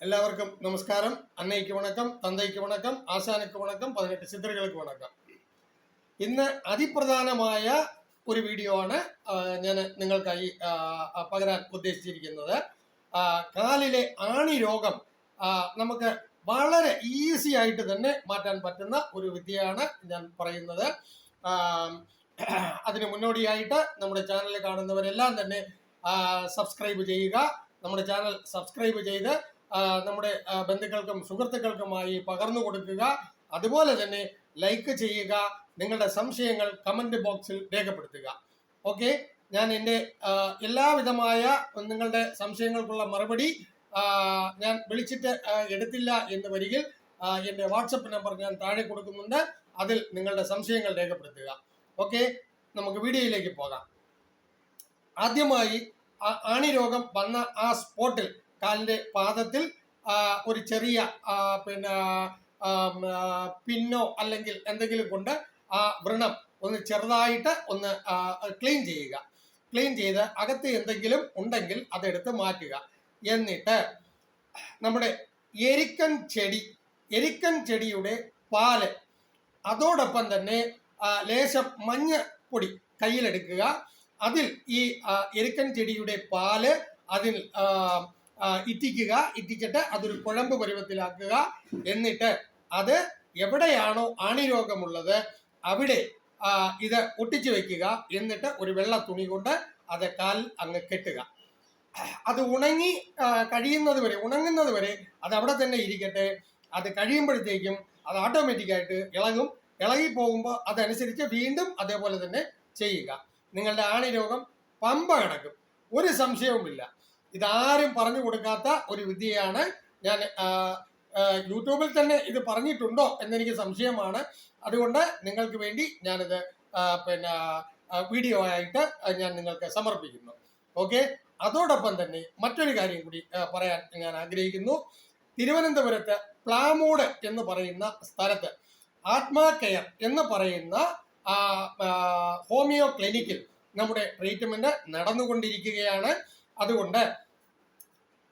எல்லாருக்கும் நமஸ்காரம் അന്നയ്ക്ക് വണക്കം തന്തയ്ക്ക് വണക്കം ആശാനയ്ക്ക് വണക്കം പതിനെട്ട് സിദ്ധറുകൾക്ക് വണക്കം ഇന്ന് അതിപ്രധാനമായ ഒരു വീഡിയോ ആണ് ഞാൻ നിങ്ങൾക്കായി ആ, ആ, പകരാൻ ഉദ്ദേശിച്ചിരിക്കുന്നത് ആ, കാലിലെ ആണി രോഗം ആ, നമുക്ക് വളരെ ഈസി ആയിട്ട് തന്നെ മാറ്റാൻ പറ്റുന്ന ഒരു വിദ്യയാണ് ഞാൻ പറയുന്നത് ആ, അതിന് മുന്നോടിയായിട്ട് നമ്മുടെ ചാനൽ കാണുന്നവരെല്ലാം തന്നെ സബ്സ്ക്രൈബ് ചെയ്യുക നമ്മുടെ ചാനൽ സബ്സ്ക്രൈബ് ചെയ്ത് ആ, നമ്മുടെ ബന്ധുക്കൾക്കും സുഹൃത്തുക്കൾക്കുമായി പകർന്നു കൊടുക്കുക. അതുപോലെ തന്നെ ലൈക്ക് ചെയ്യുക നിങ്ങളുടെ സംശയങ്ങൾ കമന്റ് ബോക്സിൽ രേഖപ്പെടുത്തുക. ഓക്കെ ഞാൻ എന്റെ എല്ലാവിധമായ നിങ്ങളുടെ സംശയങ്ങൾക്കുള്ള മറുപടി ഞാൻ വിളിച്ചിട്ട് എടുത്തില്ല എന്ന് വരികിൽ എന്റെ വാട്സപ്പ് നമ്പർ ഞാൻ താഴെ കൊടുക്കുന്നുണ്ട്. അതിൽ നിങ്ങളുടെ സംശയങ്ങൾ രേഖപ്പെടുത്തുക. ഓക്കെ നമുക്ക് വീഡിയോയിലേക്ക് പോകാം. ആദ്യമായി ആണി രോഗം വന്ന ആ സ്പോട്ടിൽ കാലിന്റെ പാദത്തിൽ ഒരു ചെറിയ പിന്നെ പിന്നോ അല്ലെങ്കിൽ എന്തെങ്കിലും കൊണ്ട് ആ വ്രണം ഒന്ന് ചെറുതായിട്ട് ഒന്ന് ക്ലീൻ ചെയ്യുക. ക്ലീൻ ചെയ്ത് അകത്ത് എന്തെങ്കിലും ഉണ്ടെങ്കിൽ അതെടുത്ത് മാറ്റുക. എന്നിട്ട് നമ്മുടെ എരിക്കൻ ചെടി എരിക്കൻ ചെടിയുടെ പാൽ അതോടൊപ്പം തന്നെ ലേശം മഞ്ഞപ്പൊടി കയ്യിലെടുക്കുക. അതിൽ ഈ എരിക്കൻ ചെടിയുടെ പാൽ അതിൽ ഇറ്റിക്കുക ഇറ്റിച്ചിട്ട് അതൊരു കുഴമ്പ് പരുവത്തിലാക്കുക എന്നിട്ട് അത് എവിടെയാണോ ആണിരോഗമുള്ളത് അവിടെ ഇത് ഒട്ടിച്ചു വെക്കുക എന്നിട്ട് ഒരു വെള്ള തുണി കൊണ്ട് അത് കാൽ അങ്ങ് കെട്ടുക. അത് ഉണങ്ങി കഴിയുന്നത് വരെ ഉണങ്ങുന്നത് വരെ അത് അവിടെ തന്നെ ഇരിക്കട്ടെ. അത് കഴിയുമ്പോഴത്തേക്കും അത് ഓട്ടോമാറ്റിക്കായിട്ട് ഇളകും. ഇളകി പോകുമ്പോൾ അതനുസരിച്ച് വീണ്ടും അതേപോലെ തന്നെ ചെയ്യുക. നിങ്ങളുടെ ആണിരോഗം പമ്പ കിടക്കും. ഒരു സംശയവുമില്ല. ഇതാരും പറഞ്ഞു കൊടുക്കാത്ത ഒരു വിദ്യയാണ് ഞാൻ യൂട്യൂബിൽ തന്നെ ഇത് പറഞ്ഞിട്ടുണ്ടോ എന്നെനിക്ക് സംശയമാണ്. അതുകൊണ്ട് നിങ്ങൾക്ക് വേണ്ടി ഞാനിത് പിന്നെ വീഡിയോ ആയിട്ട് ഞാൻ നിങ്ങൾക്ക് സമർപ്പിക്കുന്നു. ഓക്കെ അതോടൊപ്പം തന്നെ മറ്റൊരു കാര്യം കൂടി പറയാൻ ഞാൻ ആഗ്രഹിക്കുന്നു. തിരുവനന്തപുരത്ത് പ്ലാമൂട് എന്ന് പറയുന്ന സ്ഥലത്ത് ആത്മാ കെയർ എന്ന് പറയുന്ന ഹോമിയോ ക്ലിനിക്കിൽ നമ്മുടെ ട്രീറ്റ്മെന്റ് നടന്നുകൊണ്ടിരിക്കുകയാണ്. അതുകൊണ്ട്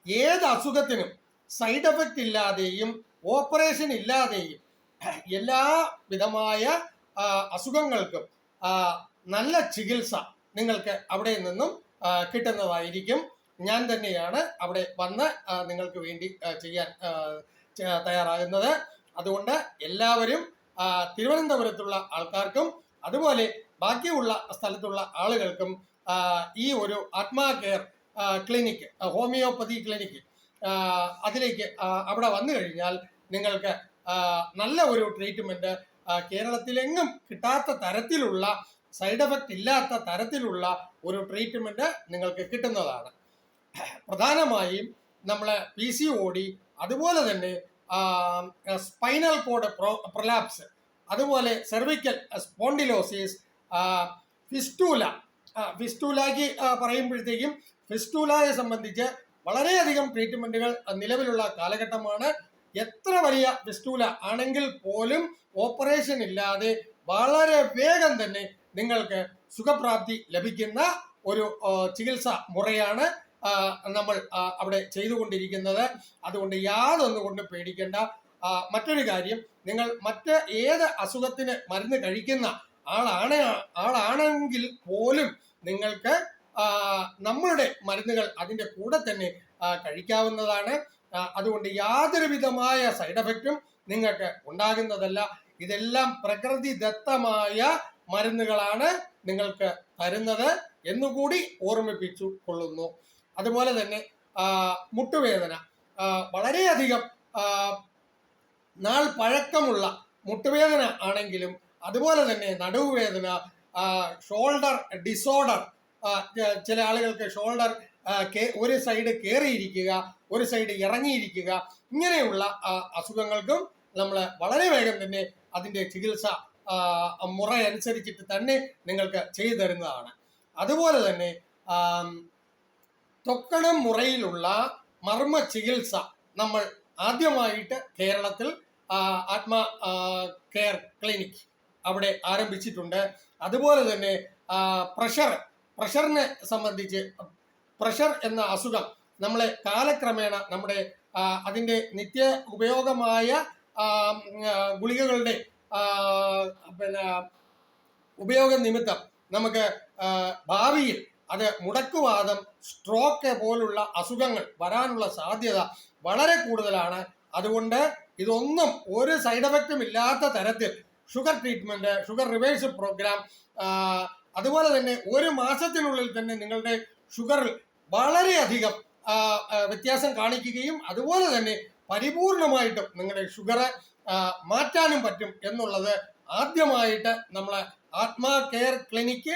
ഏത് അസുഖത്തിനും സൈഡ് എഫക്റ്റ് ഇല്ലാതെയും ഓപ്പറേഷൻ ഇല്ലാതെയും എല്ലാ വിധമായ അസുഖങ്ങൾക്കും നല്ല ചികിത്സ നിങ്ങൾക്ക് അവിടെ നിന്നും കിട്ടുന്നതായിരിക്കും. ഞാൻ തന്നെയാണ് അവിടെ വന്ന് നിങ്ങൾക്ക് വേണ്ടി ചെയ്യാൻ തയ്യാറാകുന്നത്. അതുകൊണ്ട് എല്ലാവരും തിരുവനന്തപുരത്തുള്ള ആൾക്കാർക്കും അതുപോലെ ബാക്കിയുള്ള സ്ഥലത്തുള്ള ആളുകൾക്കും ഈ ഒരു ആത്മാ കെയർ ക്ലിനിക്ക് ഹോമിയോപ്പതി ക്ലിനിക്ക് അതിലേക്ക് അവിടെ വന്നു കഴിഞ്ഞാൽ നിങ്ങൾക്ക് നല്ല ഒരു ട്രീറ്റ്മെന്റ് ആ, കേരളത്തിലെങ്ങും കിട്ടാത്ത തരത്തിലുള്ള സൈഡ് എഫക്റ്റ് ഇല്ലാത്ത തരത്തിലുള്ള ഒരു ട്രീറ്റ്മെന്റ് നിങ്ങൾക്ക് കിട്ടുന്നതാണ്. പ്രധാനമായും നമ്മൾ പി സി ഡി അതുപോലെ തന്നെ സ്പൈനൽ കോഡ് പ്രൊലാപ്സ് അതുപോലെ സെർവിക്കൽ സ്പോണ്ടിലോസിസ് ഫിസ്റ്റൂല ഫിസ്റ്റൂലാക്കി പറയുമ്പോഴത്തേക്കും ഫിസ്റ്റൂലയെ സംബന്ധിച്ച് വളരെയധികം ട്രീറ്റ്മെന്റുകൾ നിലവിലുള്ള കാലഘട്ടമാണ്. എത്ര വലിയ ഫിസ്റ്റൂല ആണെങ്കിൽ പോലും ഓപ്പറേഷൻ ഇല്ലാതെ വളരെ വേഗം തന്നെ നിങ്ങൾക്ക് സുഖപ്രാപ്തി ലഭിക്കുന്ന ഒരു ചികിത്സ മുറയാണ് നമ്മൾ അവിടെ ചെയ്തുകൊണ്ടിരിക്കുന്നത്. അതുകൊണ്ട് യാതൊന്നുകൊണ്ട് പേടിക്കേണ്ട. മറ്റൊരു കാര്യം നിങ്ങൾ മറ്റ് ഏത് അസുഖത്തിന് മരുന്ന് കഴിക്കുന്ന ആളാണ് ആളാണെങ്കിൽ പോലും നിങ്ങൾക്ക് നമ്മളുടെ മരുന്നുകൾ അതിന്റെ കൂടെ തന്നെ കഴിക്കാവുന്നതാണ്. അതുകൊണ്ട് യാതൊരു വിധമായ സൈഡ് എഫക്റ്റും നിങ്ങൾക്ക് ഉണ്ടാകുന്നതല്ല. ഇതെല്ലാം പ്രകൃതിദത്തമായ മരുന്നുകളാണ് നിങ്ങൾക്ക് തരുന്നത് എന്നുകൂടി ഓർമ്മിപ്പിച്ചു കൊള്ളുന്നു. അതുപോലെ തന്നെ മുട്ടുവേദന. വളരെയധികം നാൾ പഴക്കമുള്ള മുട്ടുവേദന ആണെങ്കിലും അതുപോലെ തന്നെ നടുവുവേദന ഷോൾഡർ ഡിസോർഡർ ചില ആളുകൾക്ക് ഷോൾഡർ ഒരു സൈഡ് കയറിയിരിക്കുക ഒരു സൈഡ് ഇറങ്ങിയിരിക്കുക ഇങ്ങനെയുള്ള അസുഖങ്ങൾക്കും നമ്മൾ വളരെ വേഗം തന്നെ അതിന്റെ ചികിത്സ മുറ അനുസരിച്ചിട്ട് തന്നെ നിങ്ങൾക്ക് ചെയ്തു തരുന്നതാണ്. അതുപോലെ തന്നെ തൊക്കണം മുറയിലുള്ള മർമ്മ ചികിത്സ നമ്മൾ ആദ്യമായിട്ട് കേരളത്തിൽ ആത്മ കെയർ ക്ലിനിക് അവിടെ ആരംഭിച്ചിട്ടുണ്ട്. അതുപോലെ തന്നെ പ്രഷർ പ്രഷറിനെ സംബന്ധിച്ച് പ്രഷർ എന്ന അസുഖം നമ്മളെ കാലക്രമേണ നമ്മുടെ അതിന്റെ നിത്യ ഉപയോഗമായ ഗുളികകളുടെ പിന്നെ ഉപയോഗ നിമിത്തം നമുക്ക് ഭാവിയിൽ അത് മുടക്കുവാദം സ്ട്രോക്ക് പോലുള്ള അസുഖങ്ങൾ വരാനുള്ള സാധ്യത വളരെ കൂടുതലാണ്. അതുകൊണ്ട് ഇതൊന്നും ഒരു സൈഡ് എഫക്റ്റും ഇല്ലാത്ത തരത്തിൽ sugar treatment sugar reverse program അതുപോലെ തന്നെ ഒരു മാസത്തിനുള്ളിൽ തന്നെ നിങ്ങളുടെ ഷുഗറിൽ വളരെയധികം വ്യത്യാസം കാണിക്കുകയും അതുപോലെ തന്നെ പരിപൂർണമായിട്ടും നിങ്ങളുടെ ഷുഗർ മാറ്റാനും പറ്റും എന്നുള്ളത് ആദ്യമായിട്ട് നമ്മളെ ആത്മാ കെയർ ക്ലിനിക്ക്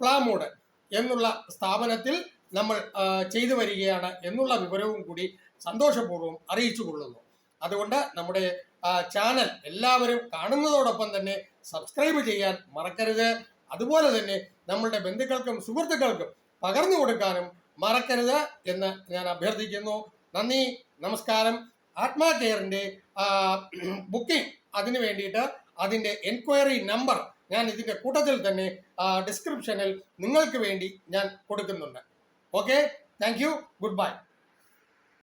പ്ലാമോഡ് എന്നുള്ള സ്ഥാപനത്തിൽ നമ്മൾ ചെയ്തു വരികയാണ് എന്നുള്ള വിവരവും കൂടി സന്തോഷപൂർവം അറിയിച്ചു കൊള്ളുന്നു. അതുകൊണ്ട് നമ്മുടെ ചാനൽ എല്ലാവരും കാണുന്നതോടൊപ്പം തന്നെ സബ്സ്ക്രൈബ് ചെയ്യാൻ മറക്കരുത്. അതുപോലെ തന്നെ നമ്മളുടെ ബന്ധുക്കൾക്കും സുഹൃത്തുക്കൾക്കും പകർന്നു കൊടുക്കാനും മറക്കരുത് എന്ന് ഞാൻ അഭ്യർത്ഥിക്കുന്നു. നന്ദി നമസ്കാരം. ആത്മാ കെയറിന്റെ ബുക്കിംഗ് അതിന് വേണ്ടിയിട്ട് അതിന്റെ എൻക്വയറി നമ്പർ ഞാൻ ഇതിന്റെ കൂട്ടത്തിൽ തന്നെ ഡിസ്ക്രിപ്ഷനിൽ നിങ്ങൾക്ക് വേണ്ടി ഞാൻ കൊടുക്കുന്നുണ്ട്. Okay thank you good bye